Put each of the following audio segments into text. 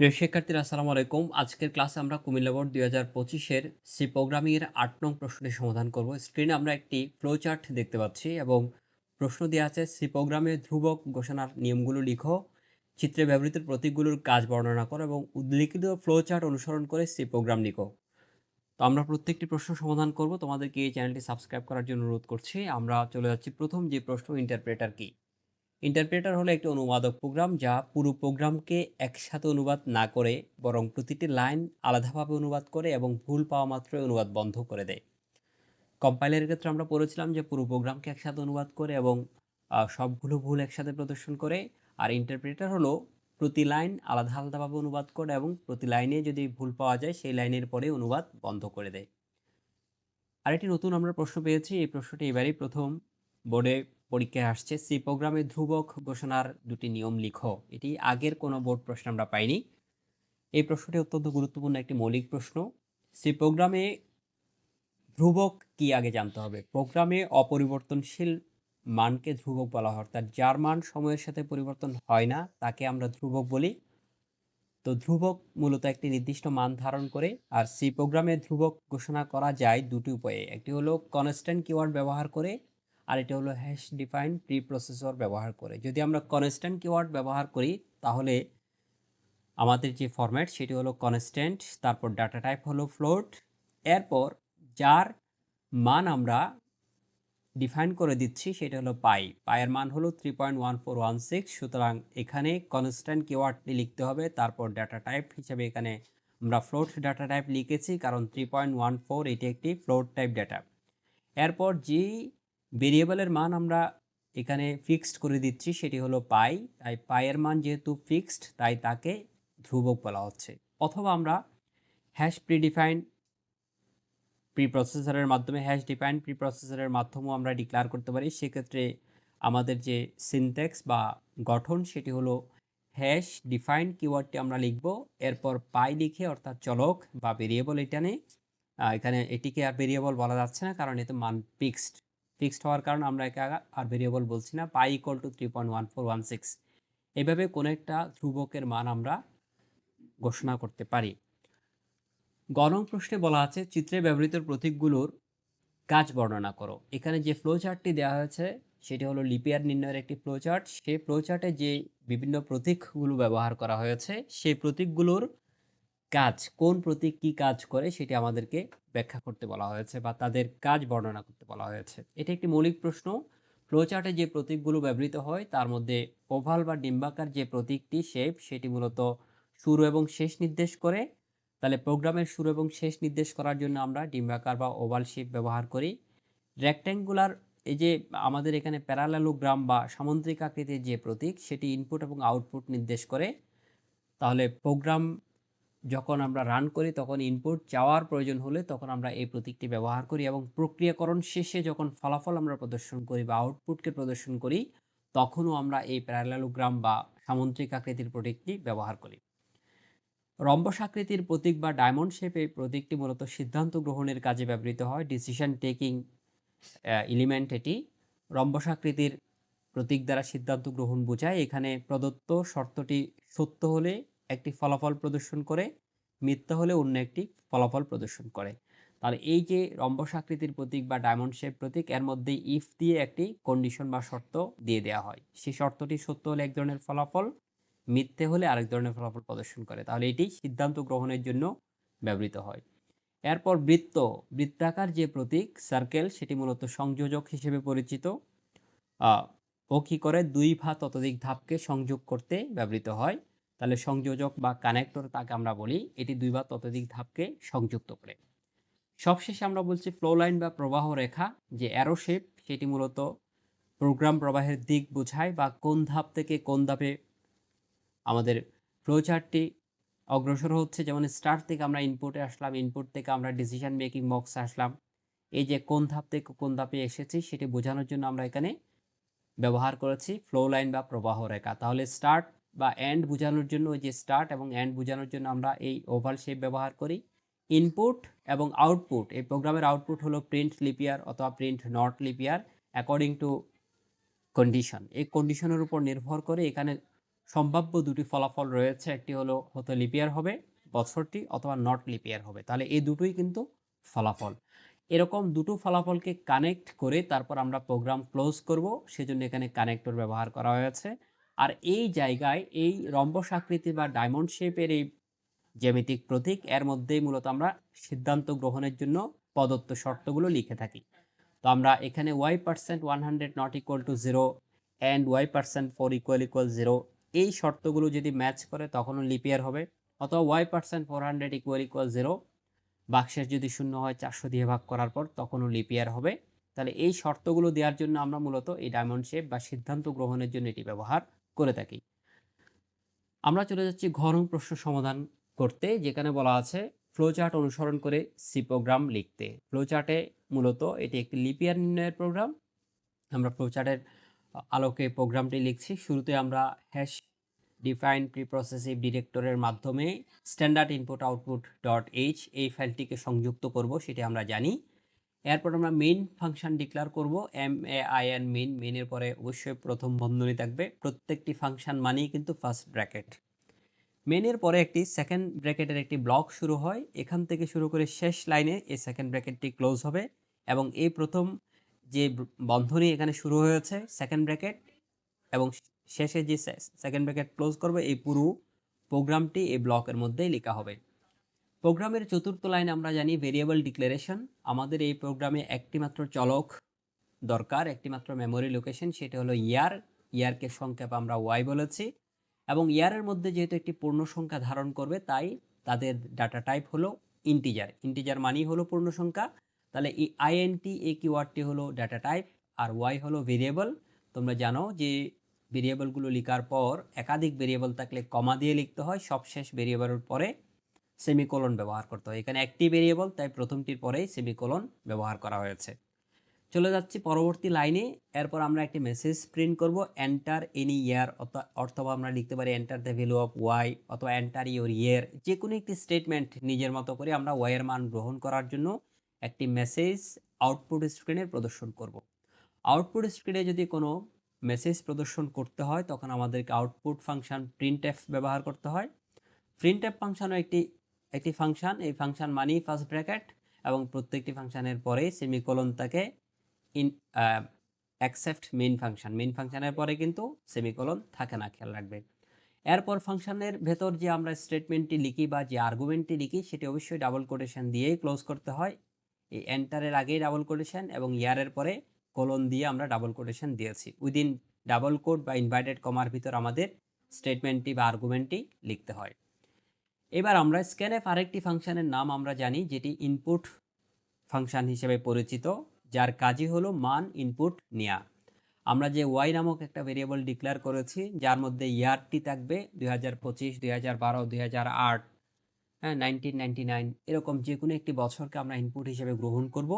প্রিয় শিক্ষার্থীরা, আসসালামু আলাইকুম। আজকের ক্লাসে আমরা কুমিল্লা বোর্ড দুই হাজার পঁচিশের সি প্রোগ্রামিংয়ের আট নং প্রশ্নটি সমাধান করব। স্ক্রিনে আমরা একটি ফ্লো চার্ট দেখতে পাচ্ছি এবং প্রশ্ন দেওয়া আছে, সি প্রোগ্রামে ধ্রুবক ঘোষণার নিয়মগুলো লিখো, চিত্রে ব্যবহৃত প্রতীকগুলোর কাজ বর্ণনা করো এবং উল্লিখিত ফ্লো চার্ট অনুসরণ করে সি প্রোগ্রাম লিখো। তো আমরা প্রত্যেকটি প্রশ্ন সমাধান করব। তোমাদেরকে এই চ্যানেলটি সাবস্ক্রাইব করার জন্য অনুরোধ করছি। আমরা চলে যাচ্ছি প্রথম যে প্রশ্ন ইন্টারপ্রেটার কি? ইন্টারপ্রেটার হলো একটি অনুবাদক প্রোগ্রাম যা পুরো প্রোগ্রামকে একসাথে অনুবাদ না করে, বরং প্রতিটি লাইন আলাদাভাবে অনুবাদ করে এবং ভুল পাওয়া মাত্রই অনুবাদ বন্ধ করে দেয়। কম্পাইলারের ক্ষেত্রে আমরা পড়েছিলাম যে পুরো প্রোগ্রামকে একসাথে অনুবাদ করে এবং সবগুলো ভুল একসাথে প্রদর্শন করে। আর ইন্টারপ্রেটার হলো প্রতি লাইন আলাদা আলাদাভাবে অনুবাদ করে এবং প্রতি লাইনে যদি ভুল পাওয়া যায়, সেই লাইনের পরে অনুবাদ বন্ধ করে দেয়। আরেকটি নতুন আমরা প্রশ্ন পেয়েছি, এই প্রশ্নটি এবারেই প্রথম বোর্ডে পরীক্ষায় আসছে সি প্রোগ্রামে ধ্রুবক ঘোষণার দুটি নিয়ম লিখো। এটি আগের কোনো বোর্ড প্রশ্ন আমরা পাইনি। এই প্রশ্নটি অত্যন্ত গুরুত্বপূর্ণ একটি মৌলিক প্রশ্ন। সি প্রোগ্রামে ধ্রুবক কি আগে জানতে হবে? প্রোগ্রামে অপরিবর্তনশীল মানকে ধ্রুবক বলা হয়, অর্থাৎ যার মান সময়ের সাথে পরিবর্তন হয় না, তাকে আমরা ধ্রুবক বলি। তো ধ্রুবক মূলত একটি নির্দিষ্ট মান ধারণ করে, আর সি প্রোগ্রামে ধ্রুবক ঘোষণা করা যায় দুটি উপায়ে। একটি হলো কনস্ট্যান্ট কিওয়ার্ড ব্যবহার করে আর এটা হলো হ্যাশ ডিফাইন প্রি প্রসেসর ব্যবহার করে। যদি আমরা কনস্ট্যান্ট কিওয়ার্ড ব্যবহার করি, তাহলে আমাদের যে ফরম্যাট সেটি হলো কনস্ট্যান্ট তারপর ডাটা টাইপ হলো ফ্লোট এরপর যার মান আমরা ডিফাইন করে দিচ্ছি, সেটা হলো পাই পায়ের মান হলো three point one four one six সুতরাং এখানে কনস্ট্যান্ট কিওয়ার্ডটি লিখতে হবে, তারপর ডাটা টাইপ হিসেবে এখানে আমরা ফ্লোট ডাটা টাইপ লিখেছি, কারণ থ্রি পয়েন্ট ওয়ান ফোর এটি একটি ফ্লোট টাইপ ডাটা এরপর যে ভেরিয়েবলের মান আমরা এখানে ফিক্সড করে দিচ্ছি, সেটি হলো পাই তাই পায়ের মান যেহেতু ফিক্সড তাই তাকে ধ্রুবক বলা হচ্ছে। অথবা আমরা হ্যাশ প্রিডিফাইন প্রি প্রসেসরের মাধ্যমে হ্যাশ ডিফাইন প্রি প্রসেসরের মাধ্যমেও আমরা ডিক্লেয়ার করতে পারি। সেক্ষেত্রে আমাদের যে সিনট্যাক্স বা গঠন, সেটি হলো হ্যাশ ডিফাইন কিওয়ার্ডটি আমরা লিখব। এরপর পাই লিখে, অর্থাৎ চলক বা ভেরিয়েবল এটা নেই এখানে এটিকে আর ভেরিয়েবল বলা যাচ্ছে না, কারণ এতে মান ফিক্সড ফিক্সড হওয়ার কারণে আমরা একে আর ভেরিয়েবল বলছি না pi equal to three point one four one six এভাবে কোনো একটা ধ্রুবকের মান আমরা ঘোষণা করতে পারি। গরম প্রশ্নে বলা আছে, চিত্রে ব্যবহৃত প্রতীকগুলোর কাজ বর্ণনা করো। এখানে যে ফ্লো চার্টটি দেওয়া হয়েছে, সেটি হলো লিপিয়ার নির্ণয়ের একটি ফ্লো চার্ট সেই ফ্লো চার্টে যে বিভিন্ন প্রতীকগুলো ব্যবহার করা হয়েছে, সেই প্রতীকগুলোর কাজ কোন প্রতীক কি কাজ করে, সেটি আমাদেরকে ব্যাখ্যা করতে বলা হয়েছে বা তাদের কাজ বর্ণনা করতে বলা হয়েছে। এটি একটি মৌলিক প্রশ্ন। ফ্লোচার্টে যে প্রতীকগুলো ব্যবহৃত হয়, তার মধ্যে ওভাল বা ডিম্বাকার যে প্রতীকটি শেপ সেটি মূলত শুরু এবং শেষ নির্দেশ করে। তাহলে প্রোগ্রামের শুরু এবং শেষ নির্দেশ করার জন্য আমরা ডিম্বাকার বা ওভাল শেপ ব্যবহার করি। রেক্ট্যাঙ্গুলার এই যে আমাদের এখানে প্যারালালোগ্রাম বা সামুদ্রিক আকৃতির যে প্রতীক, সেটি ইনপুট এবং আউটপুট নির্দেশ করে। তাহলে প্রোগ্রাম যখন আমরা রান করি, তখন ইনপুট চাওয়ার প্রয়োজন হলে তখন আমরা এই প্রতীকটি ব্যবহার করি এবং প্রক্রিয়াকরণ শেষে যখন ফলাফল আমরা প্রদর্শন করি বা আউটপুটকে প্রদর্শন করি, তখনও আমরা এই প্যারালালোগ্রাম বা সামুদ্রিক আকৃতির প্রতীকটি ব্যবহার করি। রম্বস আকৃতির প্রতীক বা ডায়মন্ড শেপ এই প্রতীকটি মূলত সিদ্ধান্ত গ্রহণের কাজে ব্যবহৃত হয় ডিসিশন টেকিং এলিমেন্ট এটি। রম্বস আকৃতির প্রতীক দ্বারা সিদ্ধান্ত গ্রহণ বোঝায়, এখানে প্রদত্ত শর্তটি সত্য হলে একটি ফলাফল প্রদর্শন করে, মিথ্যা হলে অন্য একটি ফলাফল প্রদর্শন করে। তাহলে এই যে রম্বস আকৃতির প্রতীক বা ডায়মন্ড শেপ প্রতীক, এর মধ্যে ইফ দিয়ে একটি কন্ডিশন বা শর্ত দিয়ে দেওয়া হয়। সেই শর্তটি সত্য হলে এক ধরনের ফলাফল, মিথ্যে হলে আরেক ধরনের ফলাফল প্রদর্শন করে। তাহলে এটি সিদ্ধান্ত গ্রহণের জন্য ব্যবহৃত হয়। এরপর বৃত্ত, বৃত্তাকার যে প্রতীক সার্কেল সেটি মূলত সংযোজক হিসেবে পরিচিত। ও কি করে? দুই বা ততোধিক ধাপকে সংযোগ করতে ব্যবহৃত হয়। তাহলে সংযোজক বা কানেক্টর তাকে আমরা বলি। এটি দুই বা ততোধিক ধাপকে সংযুক্ত করে। সবশেষে আমরা বলছি ফ্লো লাইন বা প্রবাহ রেখা, যে অ্যারো শেপ সেটি মূলত প্রোগ্রাম প্রবাহের দিক বোঝায় বা কোন ধাপ থেকে কোন ধাপে আমাদের ফ্লো চার্টটি অগ্রসর হচ্ছে। যেমন স্টার্ট থেকে আমরা ইনপুটে আসলাম ইনপুট থেকে আমরা ডিসিশন মেকিং বক্সে আসলাম। এই যে কোন ধাপ থেকে কোন ধাপে এসেছি, সেটি বোঝানোর জন্য আমরা এখানে ব্যবহার করেছি ফ্লো লাইন বা প্রবাহ রেখা। তাহলে স্টার্ট বা অ্যান্ড বোঝানোর জন্য যে স্টার্ট এবং অ্যান্ড বোঝানোর জন্য আমরা এই ওভাল শেপ ব্যবহার করি। ইনপুট এবং আউটপুট এই প্রোগ্রামের আউটপুট হলো প্রিন্ট লিপিয়ার অথবা print not leap year according to condition এই কন্ডিশনের উপর নির্ভর করে এখানে সম্ভাব্য দুটি ফলাফল রয়েছে, একটি হলো হতে লিপিয়ার হবে, বছরটি অথবা নট লিপিয়ার হবে। তাহলে এই দুটোই কিন্তু ফলাফল। এরকম দুটো ফলাফলকে কানেক্ট করে তারপর আমরা প্রোগ্রাম ক্লোজ করব, সেজন্য এখানে কানেক্টর ব্যবহার করা হয়েছে। আর এই জায়গায় এই রম্বস আকৃতি বা ডায়মন্ড শেপের এই জ্যামিতিক প্রতীক, এর মধ্যেই মূলত আমরা সিদ্ধান্ত গ্রহণের জন্য প্রদত্ত শর্তগুলো লিখে থাকি। তো আমরা এখানে Y percent one hundred not equal to zero and Y percent four equal equal zero এই শর্তগুলো যদি ম্যাচ করে তখনও লিপিয়ার হবে। অথবা Y percent four hundred equal equal zero বাক্সের যদি শূন্য হয় চারশো দিয়ে ভাগ করার পর তখনও লিপিয়ার হবে। তাহলে এই শর্তগুলো দেওয়ার জন্য আমরা মূলত এই ডায়মন্ড শেপ বা সিদ্ধান্ত গ্রহণের জন্য এটি ব্যবহার করে থাকি। আমরা চলে যাচ্ছি ঘরং প্রশ্ন সমাধান করতে, যেখানে বলা আছে ফ্লোচার্ট অনুসরণ করে সি প্রোগ্রাম লিখতে। ফ্লোচার্টে মূলত এটি একটি লিপিয়ার নির্ণয়ের প্রোগ্রাম আমরা ফ্লোচার্টের আলোকে প্রোগ্রামটি লিখছি। শুরুতে আমরা হ্যাশ ডিফাইন প্রিপ্রসেসিভ ডিরেক্টরের মাধ্যমে standard input output dot H এই ফাইলটিকে সংযুক্ত করব, সেটি আমরা জানি। এরপর আমরা মেইন ফাংশন ডিক্লেয়ার করব M A I N main মেইনের পরে অবশ্যই প্রথম বন্ধনী থাকবে। প্রত্যেকটি ফাংশন মানেই কিন্তু ফার্স্ট ব্র্যাকেট মেনের পরে একটি সেকেন্ড ব্র্যাকেটের একটি ব্লক শুরু হয়। এখান থেকে শুরু করে শেষ লাইনে এই সেকেন্ড ব্র্যাকেটটি ক্লোজ হবে এবং এই প্রথম যে বন্ধনী এখানে শুরু হয়েছে সেকেন্ড ব্র্যাকেট এবং শেষে যে সেকেন্ড ব্র্যাকেট ক্লোজ করবে, এই পুরো প্রোগ্রামটি এই ব্লকের মধ্যেই লেখা হবে। প্রোগ্রামের চতুর্থ লাইনে আমরা জানি ভেরিয়েবল ডিক্লারেশন। আমাদের এই প্রোগ্রামে একটি মাত্র চলক দরকার একটি মাত্র মেমোরি লোকেশন, সেটা হলো ইয়ার। ইয়ারকে সংক্ষেপ আমরা ওয়াই বলেছি। এবং ইয়ারের মধ্যে যেহেতু একটি পূর্ণ সংখ্যা ধারণ করবে, তাই তাদের ডাটা টাইপ হলো ইন্টিজার। ইন্টিজার মানেই হলো পূর্ণ সংখ্যা তাহলে এই আইএনটি এই কিওয়ার্ডটি হলো ডাটা টাইপ আর ওয়াই হলো ভেরিয়েবল। তোমরা জানো যে ভেরিয়েবলগুলো লেখার পর একাধিক ভেরিয়েবল থাকলে কমা দিয়ে লিখতে হয়, সবশেষ ভেরিয়েবলের পরে সেমিকোলন ব্যবহার করতে হয়। এখানে একটি ভেরিয়েবল তাই প্রথমটির পরেই সেমিকোলন ব্যবহার করা হয়েছে। চলে যাচ্ছি পরবর্তী লাইনে। এরপর আমরা একটি মেসেজ প্রিন্ট করব এন্টার এনি ইয়ার অথবা আমরা লিখতে পারি enter the value of Y অথবা এন্টার ইউর ইয়ার যে কোনো একটি স্টেটমেন্ট নিজের মতো করে আমরা ওয়াইয়ের মান গ্রহণ করার জন্য একটি মেসেজ আউটপুট স্ক্রিনে প্রদর্শন করব। আউটপুট স্ক্রিনে যদি কোনো মেসেজ প্রদর্শন করতে হয়, তখন আমাদেরকে আউটপুট ফাংশন প্রিন্ট এফ ব্যবহার করতে হয়। প্রিন্ট এফ ফাংশনও একটি একটি ফাংশন, এই ফাংশন মানেই ফার্স্ট ব্র্যাকেট এবং প্রত্যেকটি ফাংশনের পরে সেমিকোলন থাকে in accept main function main ফাংশনের পরে কিন্তু সেমিকোলন থাকে না, খেয়াল রাখবে। এরপর ফাংশনের ভেতর যে আমরা স্টেটমেন্টটি লিখি বা যে আর্গুমেন্টটি লিখি, সেটি অবশ্যই ডাবল কোটেশন দিয়েই ক্লোজ করতে হয়। এই এন্টারের আগেই ডাবল কোটেশন এবং ইয়ারের পরে কোলন দিয়ে আমরা ডাবল কোটেশন দিয়েছি। উইদিন ডাবল কোড বা ইনভাইটেড কমার ভিতর আমাদের স্টেটমেন্টটি বা আর্গুমেন্টটি লিখতে হয়। এবার আমরা স্ক্যানএফ আরেকটি ফাংশানের নাম আমরা জানি, যেটি ইনপুট ফাংশন হিসেবে পরিচিত, যার কাজই হলো মান ইনপুট নেওয়া আমরা যে ওয়াই নামক একটা ভেরিয়েবল ডিক্লেয়ার করেছি, যার মধ্যে ইয়ারটি থাকবে দুই হাজার পঁচিশ, দুই হাজার বারো, দুই হাজার আট হ্যাঁ নাইনটিন নাইনটি নাইন এরকম যে কোনো একটি বছরকে আমরা ইনপুট হিসেবে গ্রহণ করব।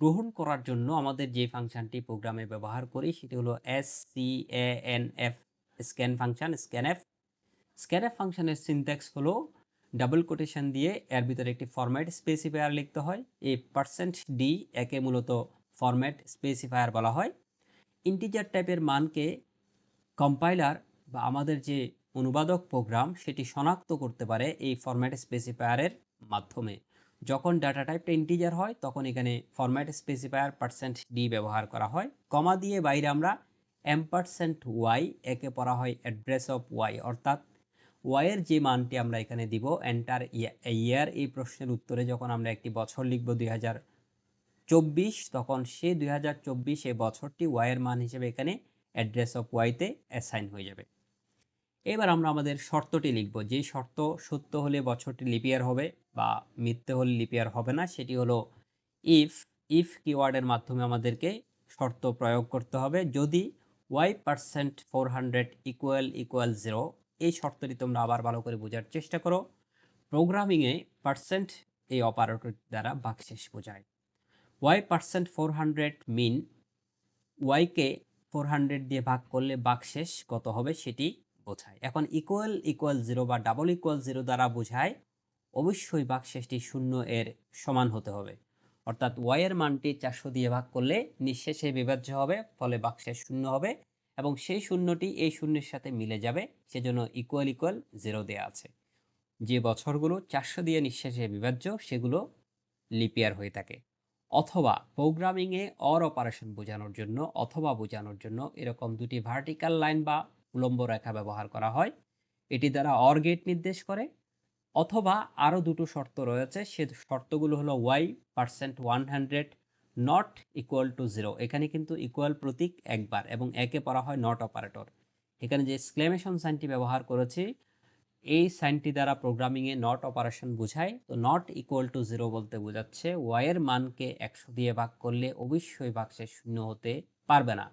গ্রহণ করার জন্য আমাদের যে ফাংশনটি প্রোগ্রামে ব্যবহার করি, সেটি হলো S C A N F scan function scanf scanf ফাংশানের সিনট্যাক্স হলো ডাবল কোটেশন দিয়ে এর ভিতরে একটি ফরম্যাট স্পেসিফায়ার লিখতে হয়। এই পার্সেন্ট ডি একে মূলত ফরম্যাট স্পেসিফায়ার বলা হয়। ইন্টিজার টাইপের মানকে কম্পাইলার বা আমাদের যে অনুবাদক প্রোগ্রাম সেটি শনাক্ত করতে পারে এই ফরম্যাট স্পেসিফায়ারের মাধ্যমে। যখন ডাটা টাইপটা ইন্টিজার হয়, তখন এখানে ফরম্যাট স্পেসিফায়ার পার্সেন্ট ডি ব্যবহার করা হয়। কমা দিয়ে বাইরে আমরা এম পার্সেন্ট ওয়াই একে পড়া হয় অ্যাড্রেস অফ ওয়াই অর্থাৎ ওয়াইয়ের যে মানটি আমরা এখানে দিব? এন্টার ইয়ার এই প্রশ্নের উত্তরে যখন আমরা একটি বছর লিখব দুই হাজার চব্বিশ, তখন সে দুই হাজার চব্বিশ এই বছরটি ওয়াইয়ের মান হিসেবে এখানে অ্যাড্রেস অফ ওয়াইতে অ্যাসাইন হয়ে যাবে। এবার আমরা আমাদের শর্তটি লিখব। যে শর্ত সত্য হলে বছরটি লিপিয়ার হবে বা মিথ্যে হলে লিপিয়ার হবে না, সেটি হলো ইফ ইফ কিওয়ার্ডের মাধ্যমে আমাদেরকে শর্ত প্রয়োগ করতে হবে। যদি Y percent four hundred equal equal zero এই শর্তটি তোমরা আবার ভালো করে বোঝার চেষ্টা করো। প্রোগ্রামিংয়ে পার্সেন্ট এই অপারেটর দ্বারা বাকশেষ বোঝায়। Y percent four hundred mean ওয়াইকে four hundred দিয়ে ভাগ করলে বাকশেষ কত হবে সেটি বোঝায়। এখন ইকুয়াল ইকুয়াল জিরো বা ডাবল ইকুয়াল জিরো দ্বারা বোঝায়, অবশ্যই বাকশেষটি শূন্য এর সমান হতে হবে। অর্থাৎ ওয়াইয়ের মানটি চারশো দিয়ে ভাগ করলে নিঃশেষে বিভাজ্য হবে, ফলে বাকশেষ শূন্য হবে। এবং সেই শূন্যটি এই শূন্যের সাথে মিলে যাবে, সেজন্য ইকুয়াল ইকুয়াল জিরো দেওয়া আছে। যে বছরগুলো চারশো দিয়ে নিঃশ্বাসে বিভাজ্য, সেগুলো লিপিয়ার হয়ে থাকে। অথবা প্রোগ্রামিংয়ে অর অপারেশন বোঝানোর জন্য অথবা বোঝানোর জন্য এরকম দুটি ভার্টিক্যাল লাইন বা উলম্ব রেখা ব্যবহার করা হয়। এটি দ্বারা অর গেট নির্দেশ করে। অথবা আরও দুটো শর্ত রয়েছে, সে শর্তগুলো হলো Y percent one hundred not equal to zero এখানে কিন্তু ইকুয়াল প্রতীক একবার এবং একে পড়া হয় নট অপারেটর এখানে যে এক্সক্লেমেশন সাইনটি ব্যবহার করেছি, এই সাইনটি দ্বারা প্রোগ্রামিংয়ে নট অপারেশন বোঝায়। তো নট ইকুয়াল টু জিরো বলতে বোঝাচ্ছে ওয়াইয়ের মানকে একশো দিয়ে ভাগ করলে অবশ্যই বাক্সে শূন্য হতে পারবে না।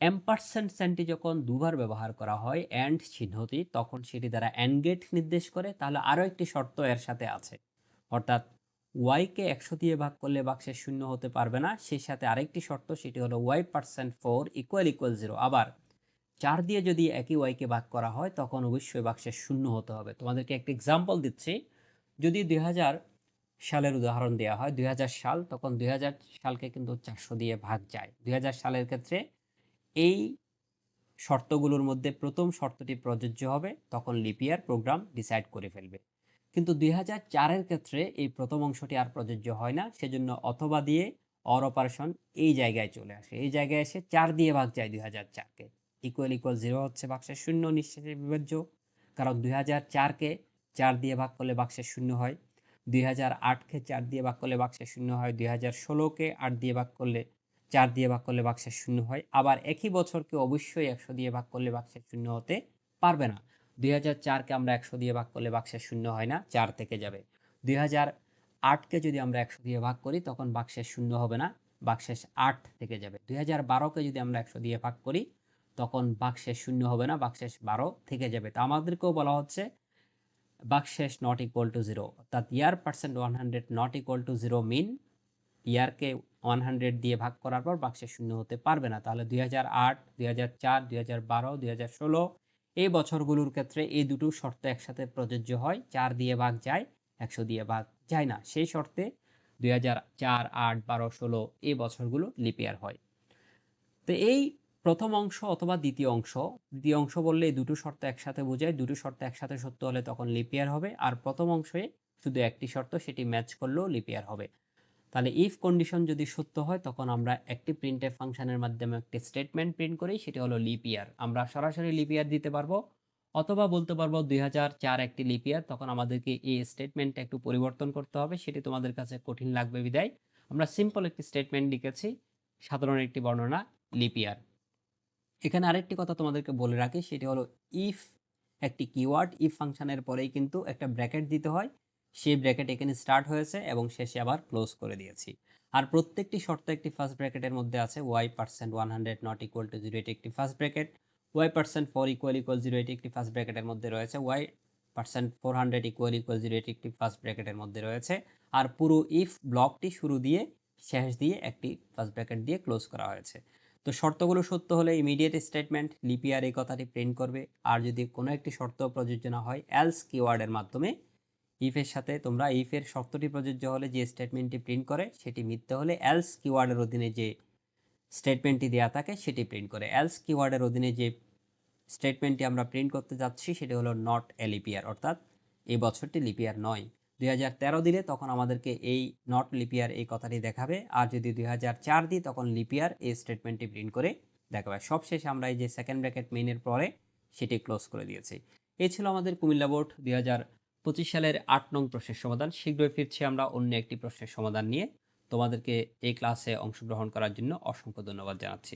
এম পার্সেন্ট সাইনটি যখন দুবার ব্যবহার করা হয় অ্যান্ড চিহ্নটি, তখন সেটি দ্বারা অ্যান্ড গেট নির্দেশ করে, তাহলে আরও একটি শর্ত এর সাথে আছে। অর্থাৎ ওয়াইকে একশো দিয়ে ভাগ করলে বাক্সে শূন্য হতে পারবে না। সেই সাথে আরেকটি শর্ত, সেটি হলো Y percent four equal equal zero আবার চার দিয়ে যদি একই ওয়াইকে ভাগ করা হয়, তখন অবশ্যই বাক্সে শূন্য হতে হবে। তোমাদেরকে একটি এক্সাম্পল দিচ্ছি। যদি দুই হাজার সালের উদাহরণ দেওয়া হয় দুই হাজার সাল, তখন দুই হাজার সালকে কিন্তু চারশো দিয়ে ভাগ যায়। দুই হাজার সালের ক্ষেত্রে এই শর্তগুলোর মধ্যে প্রথম শর্তটি প্রযোজ্য হবে, তখন লিপিয়ার প্রোগ্রাম ডিসাইড করে ফেলবে। কিন্তু দুই হাজার চারের ক্ষেত্রে এই প্রথম অংশটি আর প্রযোজ্য হয় না। সেজন্য অথবা দিয়ে অর অপারেশন এই জায়গায় চলে আসে। এই জায়গায় এসে চার দিয়ে ভাগ যায় দুই হাজার চারকে। ইকুয়াল ইকুয়াল জিরো হচ্ছে বাক্সের শূন্য, নিঃশেষে বিভাজ্য কারণ দুই হাজার চারকে চার দিয়ে ভাগ করলে বাক্সের শূন্য হয়। দুই হাজার আটকে চার দিয়ে ভাগ করলে বাক্সের শূন্য হয়। দুই হাজার ষোলোকে আট দিয়ে ভাগ করলে, চার দিয়ে ভাগ করলে বাক্সের শূন্য হয়। আবার একই বছরকে অবশ্যই একশো দিয়ে ভাগ করলে বাক্সের শূন্য হতে পারবে না। দুই হাজার চারকে আমরা একশো দিয়ে ভাগ করলে বাক্সের শূন্য হয় না, চার থেকে যাবে। দুই হাজার আটকে যদি আমরা একশো দিয়ে ভাগ করি, তখন বাক্সের শূন্য হবে না, বাক্সের আট থেকে যাবে। দুই হাজার বারোকে যদি আমরা একশো দিয়ে ভাগ করি, তখন বাক্সের শূন্য হবে না, বাক্সের বারো থেকে যাবে। তো আমাদেরকেও বলা হচ্ছে বাক্সেস নট ইকুয়াল টু জিরো অর্থাৎ year percent one hundred not equal to zero mean ইয়ারকে one hundred দিয়ে ভাগ করার পর বাক্সের শূন্য হতে পারবে না। তাহলে দুই হাজার আট, দুই হাজার চার, দুই হাজার বারো, দুই হাজার ষোলো এই বছরগুলোর ক্ষেত্রে এই দুটো শর্ত একসাথে প্রযোজ্য হয়। চার দিয়ে ভাগ যায়, একশো দিয়ে ভাগ যায় না। সেই শর্তে দুই হাজার চার, আট, বারো, ষোলো এই বছরগুলো লিপিয়ার হয়। তো এই প্রথম অংশ অথবা দ্বিতীয় অংশ দ্বিতীয় অংশ বললে এই দুটো শর্ত একসাথে বোঝায়। দুটো শর্ত একসাথে সত্য হলে তখন লিপিয়ার হবে। আর প্রথম অংশে শুধু একটি শর্ত, সেটি ম্যাচ করলেও লিপিয়ার হবে। তাহলে ইফ কন্ডিশন যদি সত্য হয়, তখন আমরা একটি প্রিন্টের ফাংশনের মাধ্যমে একটি স্টেটমেন্ট প্রিন্ট করি, সেটি হলো লিপিয়ার আমরা সরাসরি লিপিয়ার দিতে পারব, অথবা বলতে পারব দুই হাজার চার একটি লিপিয়ার তখন আমাদেরকে এই স্টেটমেন্টটা একটু পরিবর্তন করতে হবে, সেটি তোমাদের কাছে কঠিন লাগবে বিদায়। আমরা সিম্পল একটি স্টেটমেন্ট লিখেছি, সাধারণ একটি বর্ণনা লিপিয়ার এখানে আরেকটি কথা তোমাদেরকে বলে রাখি, সেটি হলো ইফ একটি কিওয়ার্ড ইফ ফাংশনের পরেই কিন্তু একটা ব্র্যাকেট দিতে হয়। সেই ব্র্যাকেট এখানে স্টার্ট হয়েছে এবং শেষে আবার ক্লোজ করে দিয়েছি। আর প্রত্যেকটি শর্ত একটি ফার্স্ট ব্র্যাকেটের মধ্যে আছে Y percent one hundred not equal to zero এটি একটি first bracket Y percent four equal equal zero এটি একটি ফার্স্ট ব্র্যাকেটের মধ্যে রয়েছে Y percent four hundred equal equal zero এটি একটি ফার্স্ট ব্র্যাকেটের মধ্যে রয়েছে। আর পুরো ইফ ব্লকটি শুরু দিয়ে শেষ দিয়ে একটি ফার্স্ট ব্র্যাকেট দিয়ে ক্লোজ করা হয়েছে। তো শর্তগুলো সত্য হলে ইমিডিয়েট স্টেটমেন্ট লিপিয়ার এই কথাটি প্রিন্ট করবে। আর যদি কোনো একটি শর্ত প্রযোজ্য না হয় এলস কিওয়ার্ডের মাধ্যমে ইফের সাথে তোমরা ইফের শর্তটি প্রযোজ্য হলে যে স্টেটমেন্টটি প্রিন্ট করে, সেটি মিথ্যে হলে এলস কিওয়ার্ডের অধীনে যে স্টেটমেন্টটি দেওয়া থাকে, সেটি প্রিন্ট করে। এলস কিওয়ার্ডের অধীনে যে স্টেটমেন্টটি আমরা প্রিন্ট করতে যাচ্ছি, সেটি হলো নট এ লিপিয়ার অর্থাৎ এই বছরটি লিপিয়ার নয়। দুই হাজার তেরো দিলে তখন আমাদেরকে এই নট লিপিয়ার এই কথাটি দেখাবে, আর যদি দুই হাজার চার দিই, তখন লিপিয়ার এই স্টেটমেন্টটি প্রিন্ট করে দেখাবে। সবশেষে আমরা এই যে সেকেন্ড ব্র্যাকেট মেইনের পরে, সেটি ক্লোজ করে দিয়েছি। এই ছিল আমাদের কুমিল্লা বোর্ড দুই হাজার পঁচিশ সালের আট নং প্রশ্নের সমাধান। শীঘ্রই ফিরছি আমরা অন্য একটি প্রশ্নের সমাধান নিয়ে। তোমাদেরকে এই ক্লাসে অংশগ্রহণ করার জন্য অসংখ্য ধন্যবাদ জানাচ্ছি।